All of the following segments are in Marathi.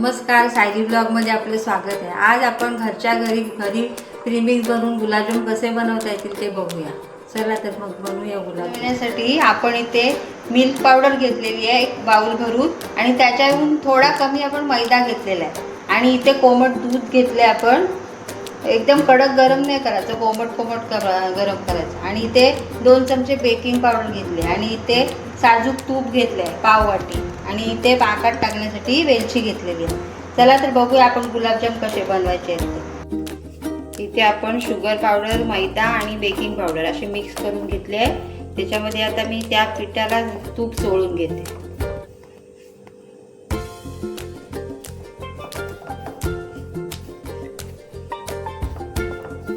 नमस्कार सायली ब्लॉगमध्ये आपलं स्वागत आहे. आज आपण घरच्या घरी घरी प्रीमिक्स बनवून गुलाबजाम कसे बनवता येतील ते बघूया. चला तर मग बनवूया गुलाब बनवण्यासाठी आपण इथे मिल्क पावडर घेतलेली आहे एक बाउल भरून आणि त्याच्याहून थोडा कमी आपण मैदा घेतलेला आहे. आणि इथे कोमट दूध घेतले आपण. एकदम कडक गरम नाही करायचं कोमट कोमट कर- गरम करायचं. आणि इथे दोन चमचे बेकिंग पावडर घेतले. आणि इथे साजूक तूप घेतलं आहे पाव वाटी आणि इथे पाकात टाकण्यासाठी वेलची घेतलेली आहे. चला तर बघूया आपण गुलाबजाम कसे बनवायचे आहेत इथे आपण शुगर पावडर मैदा आणि बेकिंग पावडर असे मिक्स करून घेतले आहे. त्याच्यामध्ये आता मी त्या पिठाला तूप चोळून घेते.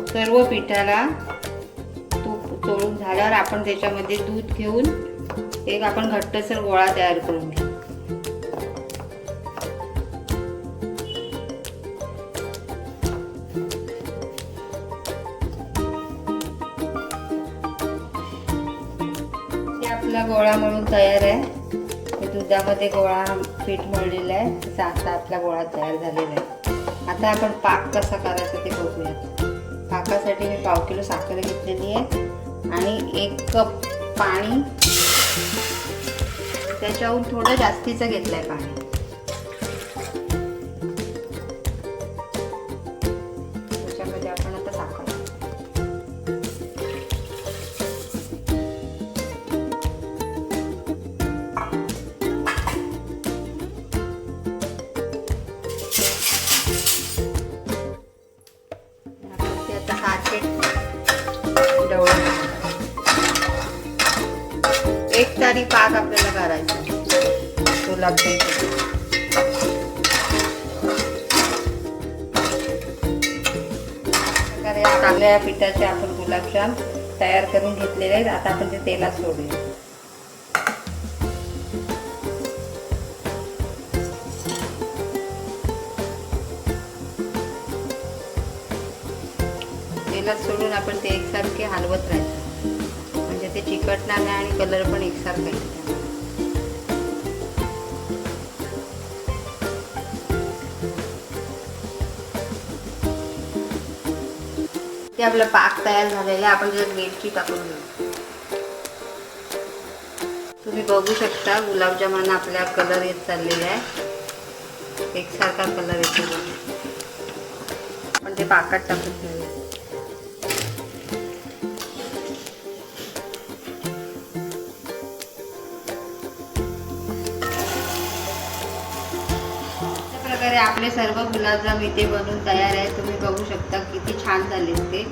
सर्व पिठाला तूप चोळून झाल्यावर आपण त्याच्यामध्ये दूध घेऊन एक आपण घट्टसर गोळा तयार करून घेऊ. आपला गोळा म्हणून तयार आहे. दुधामध्ये गोळा पीठ मळलेला आहे. तसा आता आपला गोळा तयार झालेला आहे. आता आपण पाक कसा करायचा ते बघूया. पाकासाठी मी पाव किलो साखर घेतलेली आहे. आणि एक कप पाणी. त्याच्याहून थोडं जास्तीचं घेतलं आहे पाणी. ढवळून एक तारी पाक आपल्याला करायचा. तो प्रकारे आपल्या पिठाचे आपण गुलाबजाम तयार करून घेतलेले आहेत. आता आपण ते तेलात सोडूया. तेलात सोडून आपण ते एकसारखे हलवत राहायचं म्हणजे ते चिकटणार नाही आणि कलर पण एकसारखा येईल ते आपलं पाक तयार झालेलं आहे. आपण त्याच्यात वेलची टाकून घेऊ. तुम्ही बघू शकता गुलाबजामुन आपल्या कलर येत चाललेला आहे. एकसारखा कलर येतो पण ते पाकात टाकून घेऊया. प्रकारे आपले सर्व गुलाबजाम इथे बनून तयार आहे तुम्ही बघू शकता किती छान झाले ते.